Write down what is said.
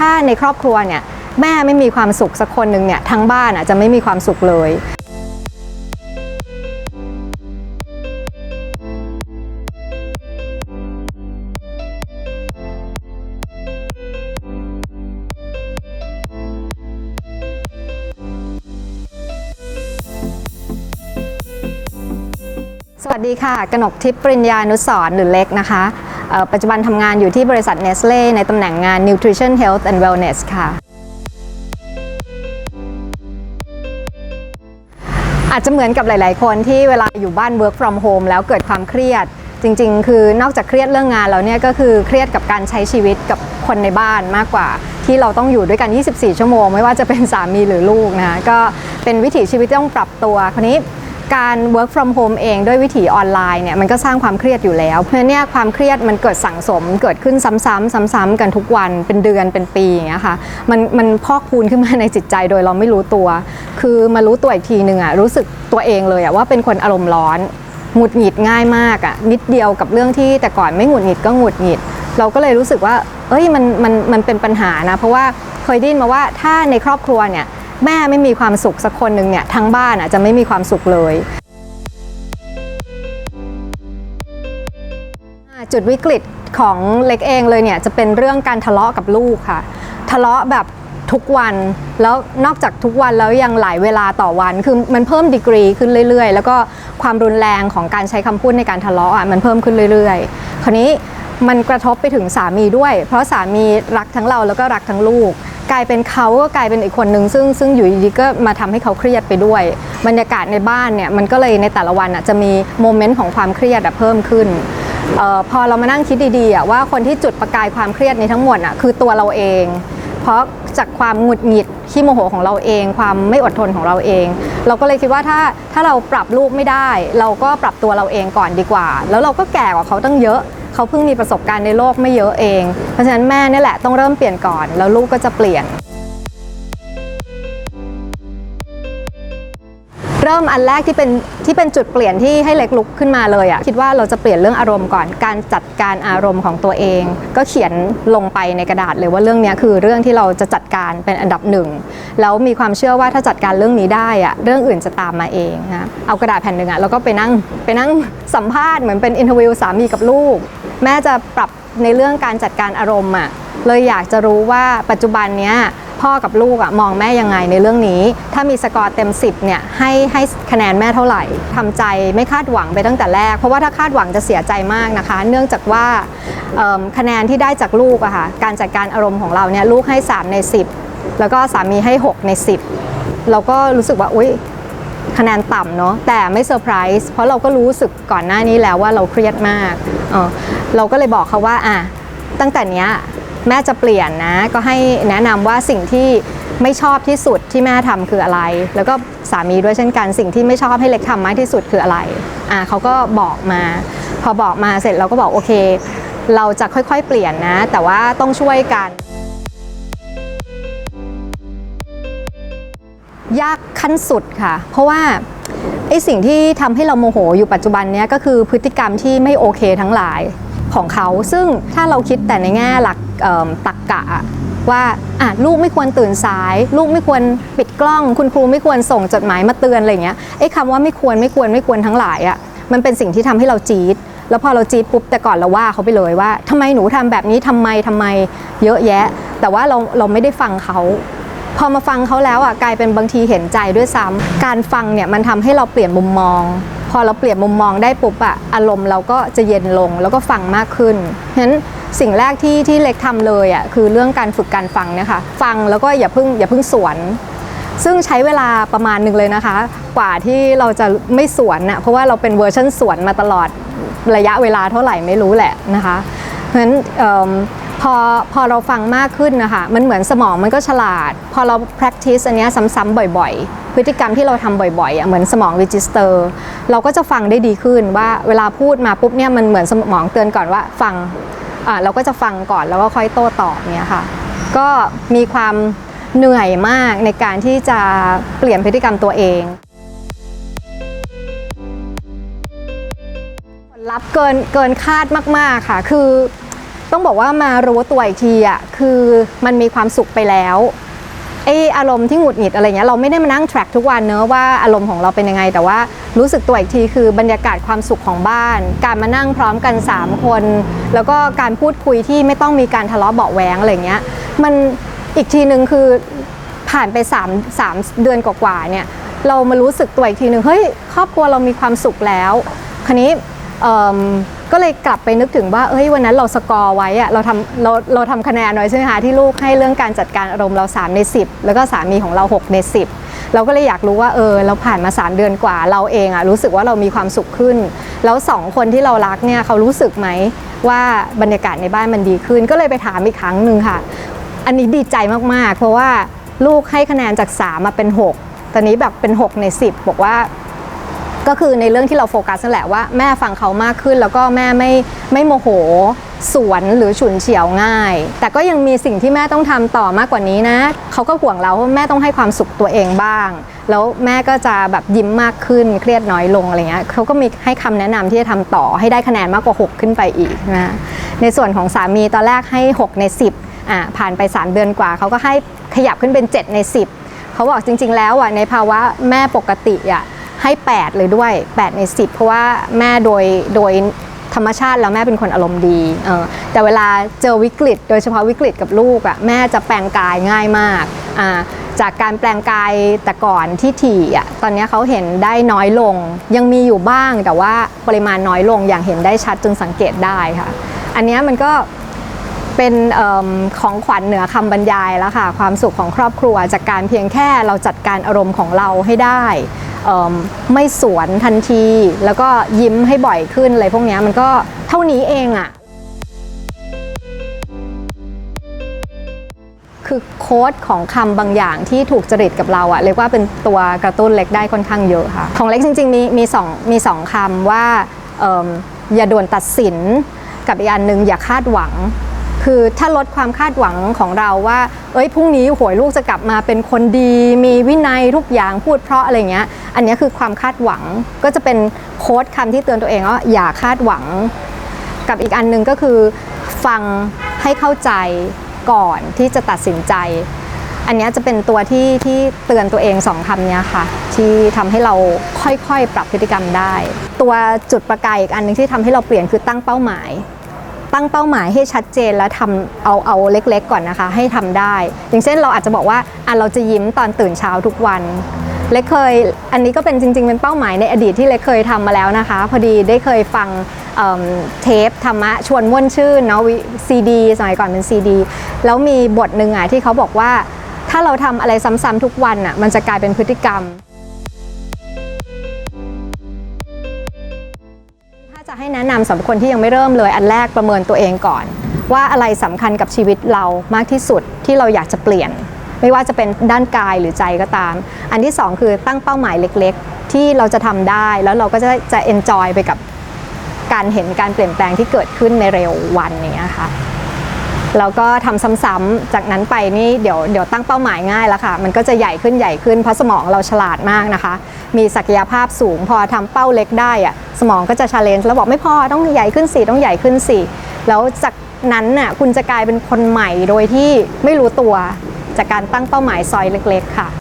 ถ้าในครอบครัวเนี่ยแม่ไม่มีความสุขสักคนหนึ่งเนี่ยทั้งบ้านอะจะไม่มีความสุขเลยสวัสดีค่ะ กนกทิพย์ปริญญานุสรหรือเล็กนะคะ ปัจจุบันทำงานอยู่ที่บริษัทเนสเล่ในตำแหน่งงาน Nutrition Health and Wellness ค่ะ อาจจะเหมือนกับหลาย ๆ คนที่เวลาอยู่บ้าน work from home แล้วเกิดความเครียด จริง ๆ คือนอกจากเครียดเรื่องงานแล้วเนี่ยก็คือเครียดกับการใช้ชีวิตกับคนในบ้านมากกว่า ที่เราต้องอยู่ด้วยกัน 24 ชั่วโมง ไม่ว่าจะเป็นสามีหรือลูกนะคะก็เป็นวิถีชีวิตที่ต้องปรับตัวคราวนี้ การ work from home เองด้วยวิถีออนไลน์เนี่ยมันก็สร้างความเครียดอยู่แล้ว เพราะเนี่ยความเครียดมันเกิดสั่งสม เกิดขึ้นซ้ำๆซ้ำๆกันทุกวันเป็นเดือนเป็นปีอย่างเงี้ยค่ะมันมันพอกพูนขึ้นมาในจิตใจโดยเราไม่รู้ตัว คือมารู้ตัวอีกทีหนึ่งอะรู้สึกตัวเองเลยอะว่าเป็นคนอารมณ์ร้อนหงุดหงิดง่ายมากอะนิดเดียวกับเรื่องที่แต่ก่อนไม่หงุดหงิดก็หงุดหงิด เราก็เลยรู้สึกว่า เอ้ยมันมันมันเป็นปัญหานะ เพราะว่าเคยได้ยินมาว่าถ้าในครอบครัวเนี่ย แม่ไม่มีความสุขสักคนหนึ่งเนี่ยทั้งบ้านอะจะไม่มีความสุขเลยจุดวิกฤตของเล็กเองเลยเนี่ยจะเป็นเรื่องการทะเลาะกับลูกค่ะ ทะเลาะแบบทุกวันแล้วนอกจากทุกวันแล้วยังหลายเวลาต่อวัน คือมันเพิ่มดีกรีขึ้นเรื่อยๆ แล้วก็ความรุนแรงของการใช้คำพูดในการทะเลาะอะมันเพิ่มขึ้นเรื่อยๆ คราวนี้มันกระทบไปถึงสามีด้วย เพราะสามีรักทั้งเราแล้วก็รักทั้งลูก กลายเป็นเขาก็กลายเป็นอีกคนนึงซึ่งซึ่งอยู่ดีๆก็มาทำให้เขาเครียดไปด้วย บรรยากาศในบ้านเนี่ยมันก็เลยในแต่ละวันอะจะมีโมเมนต์ของความเครียดเพิ่มขึ้นออพอเรามานั่งคิดดีๆว่าคนที่จุดประกายความเครียดในทั้งหมดอะคือตัวเราเอง เพราะจากความหงุดหงิดขี้โมโหของเราเอง ความไม่อดทนของเราเอง เราก็เลยคิดว่าถ้าถ้าเราปรับลูกไม่ได้ เราก็ปรับตัวเราเองก่อนดีกว่า แล้วเราก็แก่กว่าเขาตั้งเยอะ เขาเพิ่งมีประสบการณ์ในโลกไม่เยอะเอง เพราะฉะนั้นแม่นี่แหละต้องเริ่มเปลี่ยนก่อน แล้วลูกก็จะเปลี่ยน ริ่มอันแรกที่เป็นที่เป็นจุดเปลี่ยนที่ให้เล็กลุกขึ้นมาเลยอะ่ะคิดว่าเราจะเปลี่ยนเรื่องอารมณ์ก่อน การจัดการอารมณ์ของตัวเอง ก็เขียนลงไปในกระดาษเลยว่าเรื่องนี้คือเรื่องที่เราจะจัดการเป็นอันดับหนึ่งแล้วมีความเชื่อว่าถ้าจัดการเรื่องนี้ได้อะเรื่องอื่นจะตามมาเองนะเอากระดาษแผ่นหนึ่งอะแล้วก็ไปนั่งไปนั่งสัมภาษณ์เหมือนเป็นอินเทอร์วิวสามีกับลูก แม่จะปรับ ในเรื่องการจัดการอารมณ์อะเลยอยากจะรู้ว่าปัจจุบันเนี้ยพ่อกับลูกอะมองแม่ยังไงในเรื่องนี้ ถ้ามีสกอร์เต็ม 10เนี่ยให้ให้คะแนนแม่เท่าไหร่ทำใจไม่คาดหวังไปตั้งแต่แรก เพราะว่าถ้าคาดหวังจะเสียใจมากนะคะ เนื่องจากว่าคะแนนที่ได้จากลูกอะค่ะการจัดการอารมณ์ของเราเนี่ยลูกให้ 3 ใน 10 แล้วก็สามีให้ 6 ใน 10 เราก็รู้สึกว่าอุ๊ยคะแนนต่ำเนาะแต่ไม่เซอร์ไพรส์เพราะเราก็รู้สึกก่อนหน้านี้แล้วว่าเราเครียดมาก เออเราก็เลยบอกเขาว่าอะตั้งแต่เนี้ยแม่จะเปลี่ยนนะ ก็ให้แนะนำว่าสิ่งที่ไม่ชอบที่สุดที่แม่ทำคืออะไร แล้วก็สามีด้วยเช่นกันสิ่งที่ไม่ชอบให้เล็กทำมากที่สุดคืออะไรอะเขาก็บอกมา พอบอกมาเสร็จเราก็บอกโอเค เราจะค่อยๆ เปลี่ยนนะ แต่ว่าต้องช่วยกัน ยากขั้นสุดค่ะ เพราะว่า ไอ้สิ่งที่ทำให้เราโมโหอยู่ปัจจุบันเนี้ยก็คือพฤติกรรมที่ไม่โอเคทั้งหลายของเขา ซึ่งถ้าเราคิดแต่ในแง่หลักตรรกกะว่าอะลูกไม่ควรตื่นสาย ลูกไม่ควรปิดกล้อง คุณครูไม่ควรส่งจดหมายมาเตือนอะไรเงี้ยไอ้คำว่าไม่ควรไม่ควรไม่ควรทั้งหลายอะมันเป็นสิ่งที่ทำให้เราจี๊ดแล้วพอเราจี๊ดปุ๊บแต่ก่อนเราว่าเขาไปเลยว่าทำไมหนูทำแบบนี้ทำไมทำไมเยอะแยะ แต่ว่าเราเราไม่ได้ฟังเขา พอมาฟังเขาแล้วอะกลายเป็นบางทีเห็นใจด้วยซ้ำการฟังเนี่ยมันทำให้เราเปลี่ยนมุมมอง พอเราเปลี่ยนมุมมองได้ปุ๊บอะอารมณ์เราก็จะเย็นลงแล้วก็ฟังมากขึ้นฉะนั้นสิ่งแรกที่ที่เล็กทำเลยอะคือเรื่องการฝึกการฟังเนี่ยค่ะฟังแล้วก็อย่าเพิ่งอย่าเพิ่งสวน ซึ่งใช้เวลาประมาณหนึ่งเลยนะคะ กว่าที่เราจะไม่สวนน่ะเพราะว่าเราเป็นเวอร์ชันสวนมาตลอดระยะเวลาเท่าไหร่ไม่รู้แหละนะคะเพราะฉะนั้น พอพอเราฟังมากขึ้นนะคะมันเหมือนสมองมันก็ฉลาด พอเรา practice อันนี้ซ้ำๆบ่อยๆ พฤติกรรมที่เราทำบ่อยๆอะเหมือนสมอง register เราก็จะฟังได้ดีขึ้นว่าเวลาพูดมาปุ๊บเนี่ยมันเหมือนสมองเตือนก่อนว่าฟังอ่าเราก็จะฟังก่อนแล้วก็ค่อยโต้ตอบเนี่ยค่ะ ก็มีความเหนื่อยมากในการที่จะเปลี่ยนพฤติกรรมตัวเองผลลัพธ์เกินเกินคาดมาก ๆ ค่ะ คือ ต้องบอกว่ามารู้ตัวอีกทีอะคือมันมีความสุขไปแล้วไออารมณ์ที่หงุดหงิดอะไรเงี้ยเราไม่ได้มานั่ง track ทุกวันเนอะว่าอารมณ์ของเราเป็นยังไง แต่ว่ารู้สึกตัวอีกทีคือบรรยากาศความสุขของบ้าน การมานั่งพร้อมกัน 3 คน แล้วก็การพูดคุยที่ไม่ต้องมีการทะเลาะเบาะแว้งอะไรเงี้ยมันอีกทีหนึ่งคือผ่านไป3 3เดือนกว่าๆเนี่ยเรามารู้สึกตัวอีกทีหนึ่งเฮ้ยครอบครัวเรามีความสุขแล้วคันนี้ ก็เลยกลับไปนึกถึงว่าเอ้ยวันนั้นเราสกอร์ไว้อะเราทำเราเราทำคะแนนไว้ใช่ไหมคะที่ลูกให้เรื่องการจัดการอารมณ์เรา 3 ใน 10 แล้วก็สามีของเรา 6 ใน 10 เราก็เลยอยากรู้ว่าเออเราผ่านมา 3 เดือนกว่า เราเองอะรู้สึกว่าเรามีความสุขขึ้น แล้วสองคนที่เรารักเนี่ยเขารู้สึกไหมว่าบรรยากาศในบ้านมันดีขึ้น ก็เลยไปถามอีกครั้งหนึ่งค่ะ อันนี้ดีใจมากๆ เพราะว่าลูกให้คะแนนจาก 3 มาเป็น 6 ตอนนี้แบบเป็น 6 ใน 10 บอกว่า ก็คือในเรื่องที่เราโฟกัสนั่นแหละว่าแม่ฟังเขามากขึ้น แล้วก็แม่ไม่ไม่โมโหสวนหรือฉุนเฉียวง่าย แต่ก็ยังมีสิ่งที่แม่ต้องทำต่อมากกว่านี้นะ เขาก็ห่วงเราว่าแม่ต้องให้ความสุขตัวเองบ้าง แล้วแม่ก็จะแบบยิ้มมากขึ้นเครียดน้อยลงอะไรเงี้ยเขาก็มีให้คำแนะนำที่จะทำต่อให้ได้คะแนนมากกว่า 6 ขึ้นไปอีกนะในส่วนของสามีตอนแรกให้ 6 ใน 10อะผ่านไป 3 เดือนกว่า เขาก็ให้ขยับขึ้นเป็น 7 ใน 10 เขาบอกจริง ๆ แล้วอะในภาวะแม่ปกติอะ ให้ 8 เลยด้วย 8 ใน 10 เพราะว่าแม่โดยโดยธรรมชาติแล้วแม่เป็นคนอารมณ์ดีเออแต่เวลาเจอวิกฤต โดยเฉพาะวิกฤตกับลูกอะแม่จะแปลงกายง่ายมากอ่าจากการแปลงกายแต่ก่อนที่ถี่อะตอนนี้เขาเห็นได้น้อยลง ยังมีอยู่บ้างแต่ว่าปริมาณน้อยลงอย่างเห็นได้ชัดจนสังเกตได้ค่ะ อันนี้มันก็เป็นเอของขวัญเหนือคำบรรยายแล้วค่ะ ความสุขของครอบครัวจากการเพียงแค่เราจัดการอารมณ์ของเราให้ได้ ไม่สวนทันที แล้วก็ยิ้มให้บ่อยขึ้นอะไรพวกนี้มันก็เท่านี้เองอะ่ะคือโค้ดของคำบางอย่างที่ถูกจริตกับเราอะเรียกว่าเป็นตัวกระตุ้นเล็กได้ค่อนข้างเยอะค่ะ ของเล็กจริงๆ มีมีสองมีสองคำว่าออย่าด่วนตัดสินกับอีกอันหนึ่งอย่าคาดหวัง คือถ้าลดความคาดหวังของเราว่า เอ้ยพรุ่งนี้หวยลูกจะกลับมาเป็นคนดี มีวินัยทุกอย่างพูดเพราะอะไรเงี้ย อันนี้คือความคาดหวังก็จะเป็นโค้ดคำที่เตือนตัวเองว่าอย่าคาดหวัง กับอีกอันหนึ่งก็คือ ฟังให้เข้าใจก่อนที่จะตัดสินใจ อันนี้จะเป็นตัวที่ที่เตือนตัวเองสองคำนี้ค่ะ ที่ทำให้เราค่อยๆปรับพฤติกรรมได้ ตัวจุดประกายอีกอันหนึงที่ทำให้เราเปลี่ยนคือตั้งเป้าหมาย ตั้งเป้าหมายให้ชัดเจนแล้วทำเอาเอาเล็กๆก่อนนะคะ ให้ทำได้ อย่างเช่นเราอาจจะบอกว่าอะเราจะยิ้มตอนตื่นเช้าทุกวันเล็กเคยอันนี้ก็เป็นจริง ๆ เป็นเป้าหมายในอดีตที่เล็กเคยทำมาแล้วนะคะ พอดีได้เคยฟังเเทปธรรมะชวนม่วนชื่นเนาะซีดีสมัยก่อนเป็นซีดีแล้วมีบทหนึ่งอะที่เขาบอกว่า ถ้าเราทำอะไรซ้ำๆทุกวันอะมันจะกลายเป็นพฤติกรรม จะให้แนะนำสำหรับคนที่ยังไม่เริ่มเลย อันแรกประเมินตัวเองก่อน ว่าอะไรสำคัญกับชีวิตเรามากที่สุดที่เราอยากจะเปลี่ยน ไม่ว่าจะเป็นด้านกายหรือใจก็ตาม อันที่สองคือตั้งเป้าหมายเล็กๆ ที่เราจะทำได้แล้วเราก็จะจะเอนจอยไปกับการเห็นการเปลี่ยนแปลงที่เกิดขึ้นในเร็ววันนี้ค่ะ แล้วก็ทำซ้ำๆจากนั้นไปนี่เดี๋ยวเดี๋ยวตั้งเป้าหมายง่ายแล้วค่ะ มันก็จะใหญ่ขึ้นใหญ่ขึ้นเพราะสมองเราฉลาดมากนะคะ มีศักยภาพสูงพอทำเป้าเล็กได้อะสมองก็จะชาเลนจ์แล้วบอกไม่พอต้องใหญ่ขึ้นสิต้องใหญ่ขึ้นสิแล้วจากนั้นน่ะคุณจะกลายเป็นคนใหม่โดยที่ไม่รู้ตัวจากการตั้งเป้าหมายซอยเล็ก ๆ ค่ะ